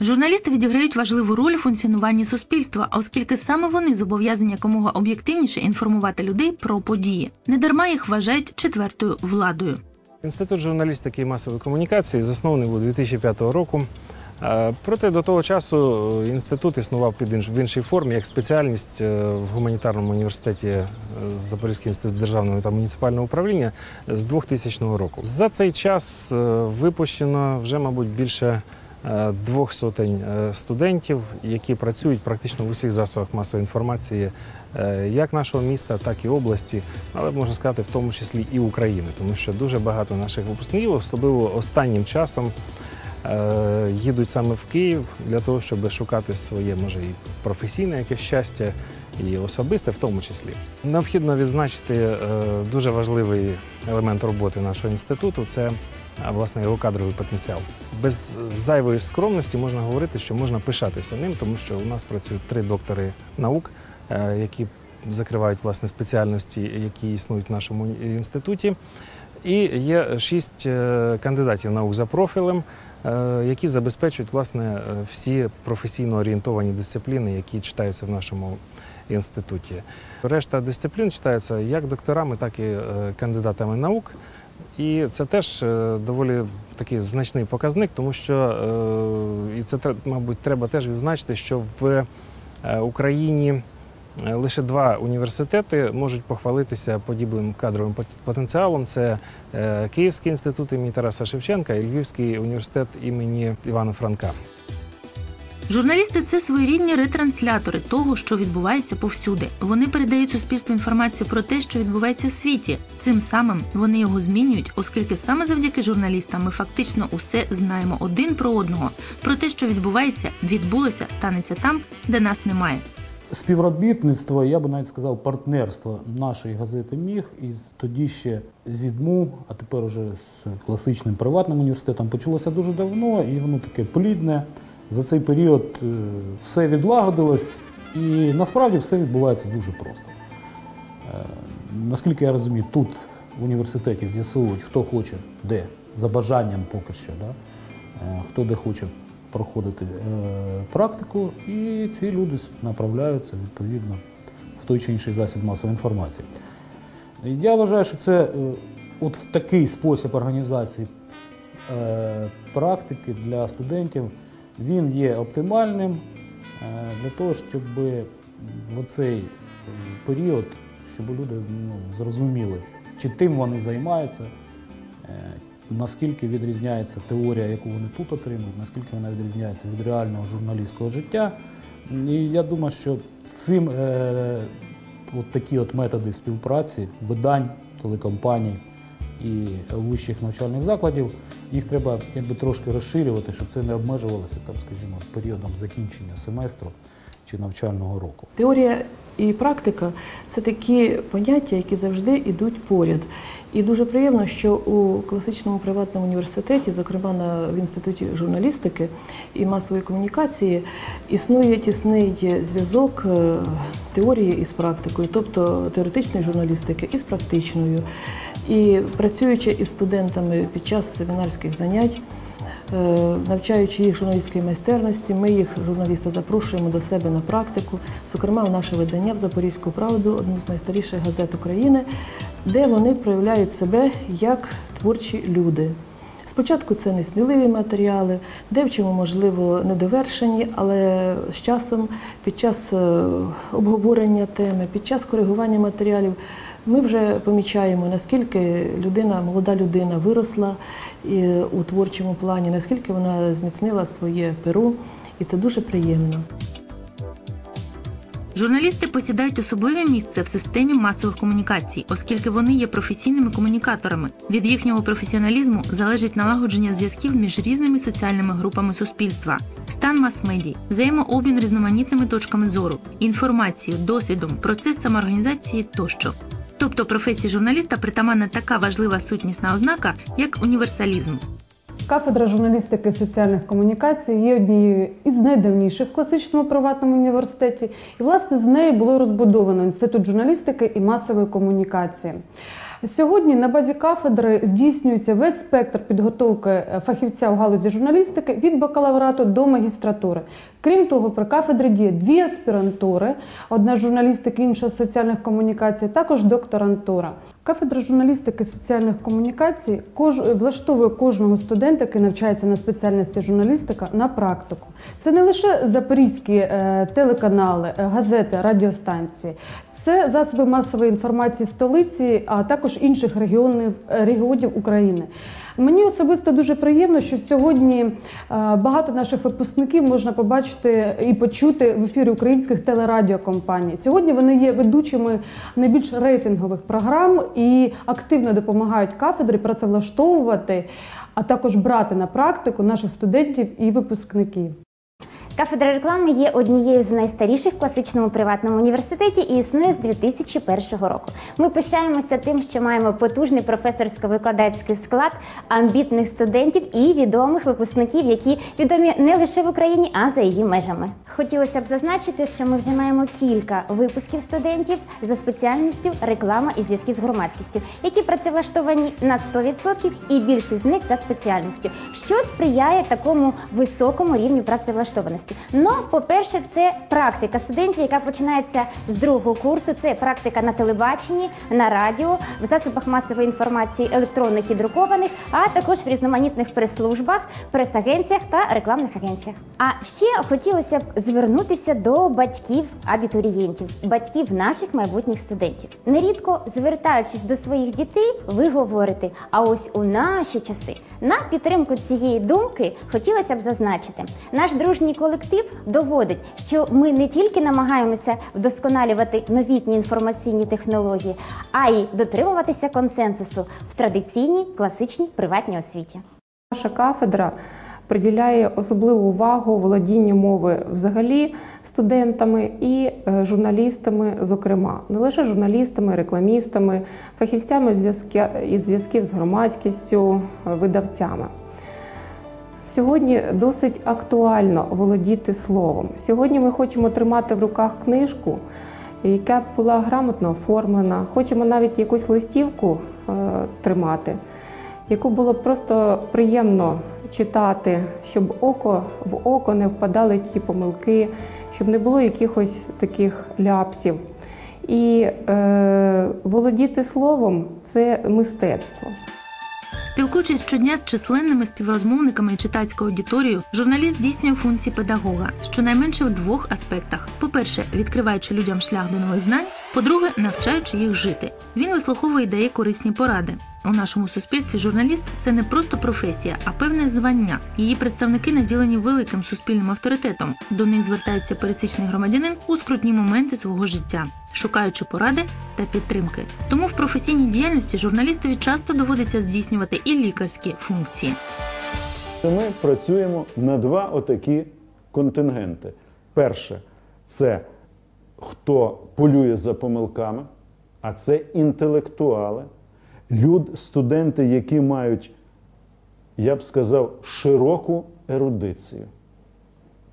Журналісти відіграють важливу роль у функціонуванні суспільства, оскільки саме вони зобов'язані якомога об'єктивніше інформувати людей про події. Недарма їх вважають четвертою владою. Інститут журналістики і масової комунікації заснований був 2005 року. Е, Проте до того часу е, інститут існував під інш- в іншій формі як спеціальність е, в гуманітарному університеті Запорізький інститут державного та муніципального управління з 2000 року. За цей час випущено вже, мабуть, більше двох сотень е, студентів, які працюють практично в усіх засобах масової інформації е, як нашого міста, так і області, але можна сказати, в тому числі і України, тому що дуже багато наших випускників, особливо останнім часом, е, їдуть саме в Київ для того, щоб шукати своє, може, і професійне якесь щастя, і особисте в тому числі. Необхідно відзначити е, дуже важливий елемент роботи нашого інституту це власне його кадровий потенціал. Без зайвої скромності можна говорити, що можна пишатися ним, тому що у нас працюють три доктори наук, е, які закривають власне спеціальності, які існують в нашому інституті. І є шість е, кандидатів наук за профілем, е, які забезпечують власне всі професійно орієнтовані дисципліни, які читаються в нашому інституті. Решта дисциплін читаються як докторами, так і кандидатами наук. І це теж е, доволі такий значний показник, тому що е, і це мабуть треба теж відзначити, що в е, Україні лише два університети можуть похвалитися подібним кадровим потенціалом. Це Київський інститут імені Тараса Шевченка і Львівський університет імені Івана Франка. Журналісти це своєрідні ретранслятори того, що відбувається повсюди. Вони передають суспільству інформацію про те, що відбувається в світі. Цим самим вони його змінюють, оскільки саме завдяки журналістам ми фактично усе знаємо один про одного. Про те, що відбувається, відбулося, станеться там, де нас немає. Співробітництво, я би навіть сказав, партнерство нашої газети Міг із тоді ще ЗІДМУ, а тепер уже з класичним приватним університетом почалося дуже давно, і воно таке плідне. За цей період е, все відлагодилось, і насправді все відбувається дуже просто. Е, Наскільки я розумію, тут в університеті з'ясовують, хто хоче, де, за бажанням поки що, да? е, хто де хоче проходити практику, і ці люди направляються відповідно в той чи інший засіб масової інформації. Я вважаю, що це от в такий спосіб організації практики для студентів він є оптимальним е, для того, щоб в оцей е, період, щоб люди ну, зрозуміли, чи тим вони займаються, е, наскільки відрізняється теорія, яку вони тут отримують, наскільки вона відрізняється від реального журналістського життя. І я думаю, що цим е, от такі от методи співпраці, видань, телекомпаній і вищих навчальних закладів, їх треба якби трошки розширювати, щоб це не обмежувалося там, скажімо, періодом закінчення семестру чи навчального року. Теорія і практика це такі поняття, які завжди йдуть поряд. І дуже приємно, що у класичному приватному університеті, зокрема на в інституті журналістики і масової комунікації, існує тісний зв'язок е, теорії із практикою, тобто теоретичної журналістики із практичною. І працюючи із студентами під час семінарських занять. Е, Навчаючи їх журналістської майстерності, ми їх, журналіста, запрошуємо до себе на практику, зокрема в наше видання в Запорізьку правду, одну з найстаріших газет України, де вони проявляють себе як творчі люди. Спочатку це несміливі матеріали, де вчимо, можливо, недовершені, але з часом, під час е, обговорення теми, під час коригування матеріалів, ми вже помічаємо, наскільки людина, молода людина виросла у творчому плані, наскільки вона зміцнила своє перу, і це дуже приємно. Журналісти посідають особливе місце в системі масових комунікацій, оскільки вони є професійними комунікаторами. Від їхнього професіоналізму залежить налагодження зв'язків між різними соціальними групами суспільства, стан мас-медій, взаємообмін різноманітними точками зору, інформацією, досвідом, процес самоорганізації тощо. Тобто професії журналіста притаманна така важлива сутнісна ознака, як універсалізм. Кафедра журналістики і соціальних комунікацій є однією із найдавніших в класичному приватному університеті, і власне з неї було розбудовано інститут журналістики і масової комунікації. Сьогодні на базі кафедри здійснюється весь спектр підготовки е, фахівця у галузі журналістики від бакалаврату до магістратури. Крім того, при кафедрі діє дві аспірантури: одна журналістика, інша соціальних комунікацій, також докторантура. Кафедра журналістики і соціальних комунікацій кож... влаштовує кожного студента, який навчається на спеціальності журналістика, на практику. Це не лише запорізькі е, телеканали, е, газети, радіостанції, це засоби масової інформації столиці, а також інших регіонів, е, регіонів України. Мені особисто дуже приємно, що сьогодні е, багато наших випускників можна побачити і почути в ефірі українських телерадіокомпаній. Сьогодні вони є ведучими найбільш рейтингових програм і активно допомагають кафедрі працевлаштовувати, а також брати на практику наших студентів і випускників. Кафедра реклами є однією з найстаріших в класичному приватному університеті і існує з 2001 року. Ми пишаємося тим, що маємо потужний професорсько-викладацький склад, амбітних студентів і відомих випускників, які відомі не лише в Україні, а за її межами. Хотілося б зазначити, що ми вже маємо кілька випусків студентів за спеціальністю реклама і зв'язки з громадськістю, які працевлаштовані на 100% і більшість з них за спеціальністю, що сприяє такому високому рівню працевлаштованості. Ну, по-перше, це практика студентів, яка починається з другого курсу. Це практика на телебаченні, на радіо, в засобах масової інформації електронних і друкованих, а також в різноманітних прес-службах, прес-агенціях та рекламних агенціях. А ще хотілося б звернутися до батьків абітурієнтів, батьків наших майбутніх студентів. Нерідко звертаючись до своїх дітей, ви говорите: а ось у наші часи на підтримку цієї думки хотілося б зазначити, наш дружній колектив доводить, що ми не тільки намагаємося вдосконалювати новітні інформаційні технології, а й дотримуватися консенсусу в традиційній класичній приватній освіті. Наша кафедра приділяє особливу увагу володінню мови взагалі студентами і е, журналістами, зокрема, не лише журналістами, рекламістами, фахівцями із зв'язків з громадськістю, е, видавцями. Сьогодні досить актуально володіти словом. Сьогодні ми хочемо тримати в руках книжку, яка б була грамотно оформлена. Хочемо навіть якусь листівку е, тримати, яку було б просто приємно читати, щоб око в око не впадали ті помилки, щоб не було якихось таких ляпсів. І е, володіти словом це мистецтво. Спілкуючись щодня з численними співрозмовниками і читацькою аудиторією, журналіст здійснює функції педагога, щонайменше в двох аспектах: по-перше, відкриваючи людям шлях до нових знань, по-друге, навчаючи їх жити. Він вислуховує і дає корисні поради. У нашому суспільстві журналіст це не просто професія, а певне звання. Її представники наділені великим суспільним авторитетом. До них звертається пересічний громадянин у скрутні моменти свого життя, шукаючи поради та підтримки. Тому в професійній діяльності журналістові часто доводиться здійснювати і лікарські функції. Ми працюємо на два отакі контингенти. Перше, це хто полює за помилками, а це інтелектуали, люд, студенти, які мають, я б сказав, широку ерудицію,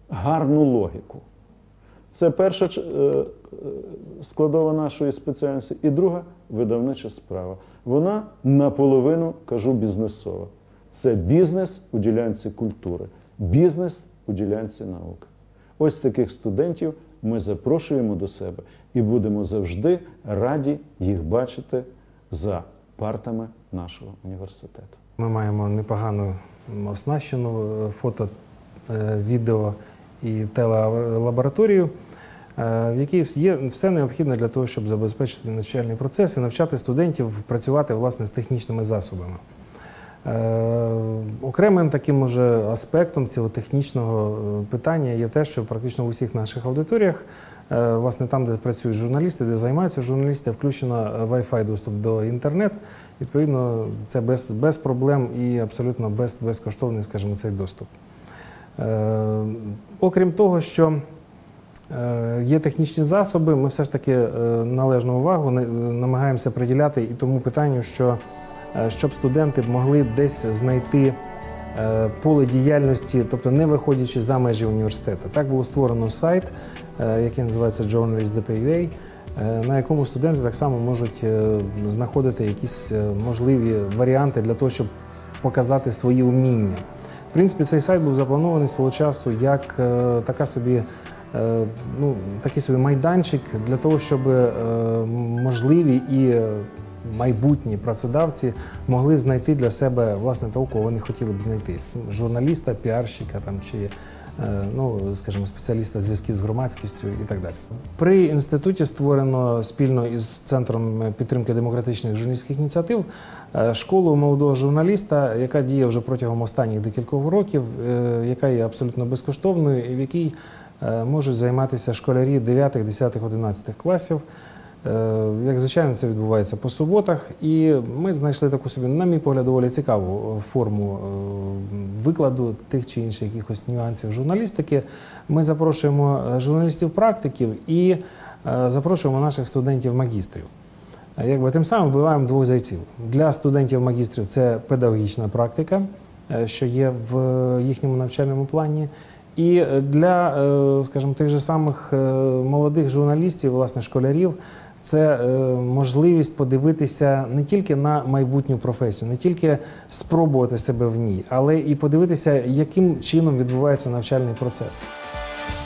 гарну логіку. Це перша е, е, складова нашої спеціальності. І друга видавнича справа. Вона наполовину, кажу, бізнесова. Це бізнес у ділянці культури, бізнес у ділянці науки. Ось таких студентів ми запрошуємо до себе і будемо завжди раді їх бачити за партами нашого університету. Ми маємо непогану оснащену е, фото, е, відео і телелабораторію, е, в якій є все необхідне для того, щоб забезпечити навчальний процес і навчати студентів працювати власне з технічними засобами. Е, Окремим таким може аспектом цього технічного е, питання є те, що практично в усіх наших аудиторіях, е, власне там, де працюють журналісти, де займаються журналісти, включено Wi-Fi доступ до інтернет. Відповідно, це без, без проблем і абсолютно без, безкоштовний, скажімо, цей доступ. Е, Окрім того, що Є технічні засоби, ми все ж таки належну увагу намагаємося приділяти і тому питанню, що щоб студенти могли десь знайти е, поле діяльності, тобто не виходячи за межі університету. Так було створено сайт, е, який називається Journalist the е, на якому студенти так само можуть е, знаходити якісь е, можливі варіанти для того, щоб показати свої вміння. В принципі, цей сайт був запланований свого часу як е, така собі. е, Ну, такий собі майданчик для того, щоб е, можливі і е, майбутні працедавці могли знайти для себе власне того, кого вони хотіли б знайти. Журналіста, піарщика там, чи е, ну, скажімо, спеціаліста зв'язків з громадськістю і так далі. При інституті створено спільно із Центром підтримки демократичних журналістських ініціатив е, школу молодого журналіста, яка діє вже протягом останніх декількох років, е, яка є абсолютно безкоштовною і в якій можуть займатися школярі 9, 10, 11 класів. Е, Як звичайно, це відбувається по суботах, і ми знайшли таку собі, на мій погляд, доволі цікаву е, форму е, викладу тих чи інших якихось нюансів журналістики. Ми запрошуємо журналістів-практиків і запрошуємо наших студентів-магістрів. Якби тим самим вбиваємо двох зайців. Для студентів-магістрів це педагогічна практика, що є в їхньому навчальному плані. І для, скажімо, тих же самих молодих журналістів, власне, школярів, це е, можливість подивитися не тільки на майбутню професію, не тільки спробувати себе в ній, але і подивитися, яким чином відбувається навчальний процес.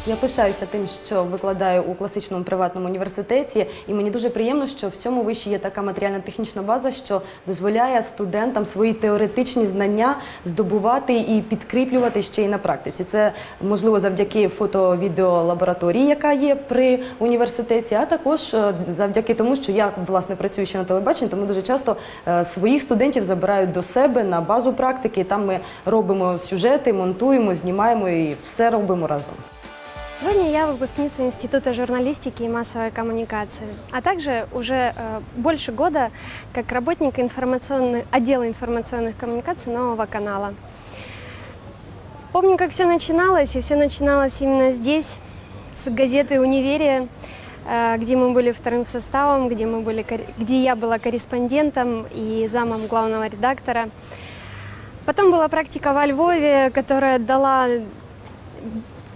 Я пишаюся тим, що викладаю у класичному приватному університеті, і мені дуже приємно, що в цьому виші є така матеріально-технічна база, що дозволяє студентам свої теоретичні знання здобувати і підкріплювати ще й на практиці. Це можливо завдяки фото-відеолабораторії, яка є при університеті, а також е, завдяки тому, що я власне працюю ще на телебаченні, тому дуже часто е, своїх студентів забирають до себе на базу практики. Там ми робимо сюжети, монтуємо, знімаємо і все робимо разом. Сегодня я выпускница Института журналистики и массовой коммуникации, а также уже э, больше года как работник информационный, отдела информационных коммуникаций нового канала. Помню, как все начиналось, и все начиналось именно здесь, с газеты «Универия», э, где мы были вторым составом, где, мы были, где я была корреспондентом и замом главного редактора. Потом была практика во Львове, которая дала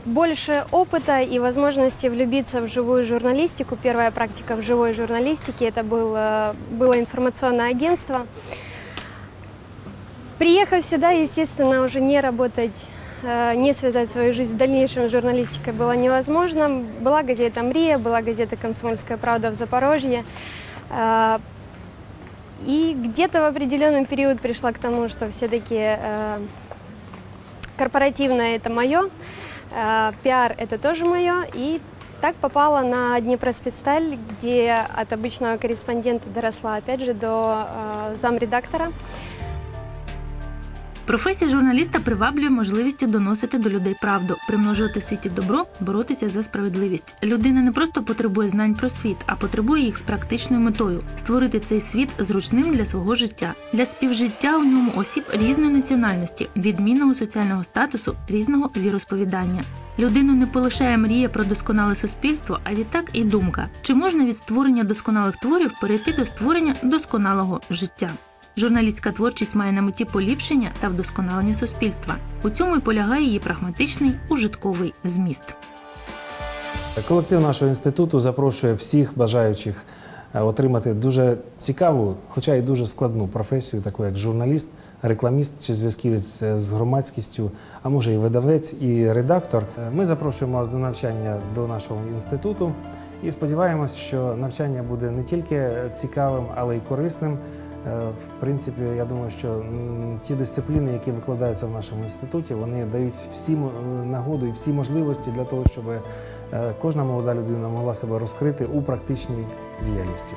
больше опыта и возможности влюбиться в живую журналистику. Первая практика в живой журналистике это было, было информационное агентство. Приехав сюда, естественно, уже не работать, э, не связать свою жизнь с журналистикой было невозможно. Была газета «Мрия», была газета «Комсомольская правда» в Запорожье. Э, И где-то в определенный период пришла к тому, что все-таки корпоративное это мое, э, пиар это тоже мое. И так попала на Днепроспецсталь, где от обычного корреспондента доросла опять же до э, замредактора. Професія журналіста приваблює можливістю доносити до людей правду, примножувати в світі добро, боротися за справедливість. Людина не просто потребує знань про світ, а потребує їх з практичною метою створити цей світ зручним для свого життя, для співжиття у ньому осіб різної національності, відмінного соціального статусу, різного віросповідання. Людину не полишає мрія про досконале суспільство, а відтак і думка, чи можна від створення досконалих творів перейти до створення досконалого життя. Журналістська творчість має на меті поліпшення та вдосконалення суспільства. У цьому й полягає її прагматичний ужитковий зміст. Колектив нашого інституту запрошує всіх бажаючих е, отримати дуже цікаву, хоча й дуже складну професію, таку як журналіст, рекламіст чи зв'язківець е, з громадськістю, а може і видавець, і редактор. Е, Ми запрошуємо вас до навчання до нашого інституту і сподіваємось, що навчання буде не тільки цікавим, але й корисним. Е, В принципі, я думаю, що ті дисципліни, які викладаються в нашому інституті, вони дають всі е, нагоду і всі можливості для того, щоб е, кожна молода людина могла себе розкрити у практичній діяльності.